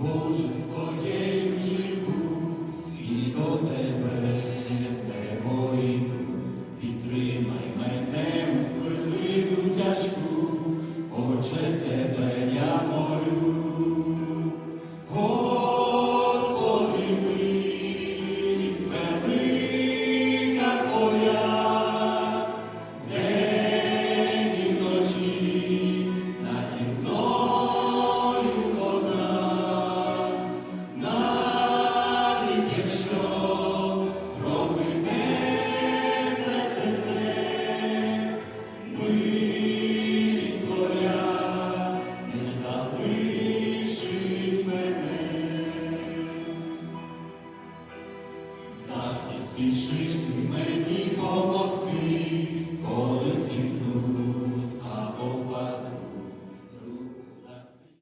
Боже, Твоєю живу, і до Тебе небо йду. Підтримай мене у хвилину тяжку, Отче, Тебе Спішиш ти мені.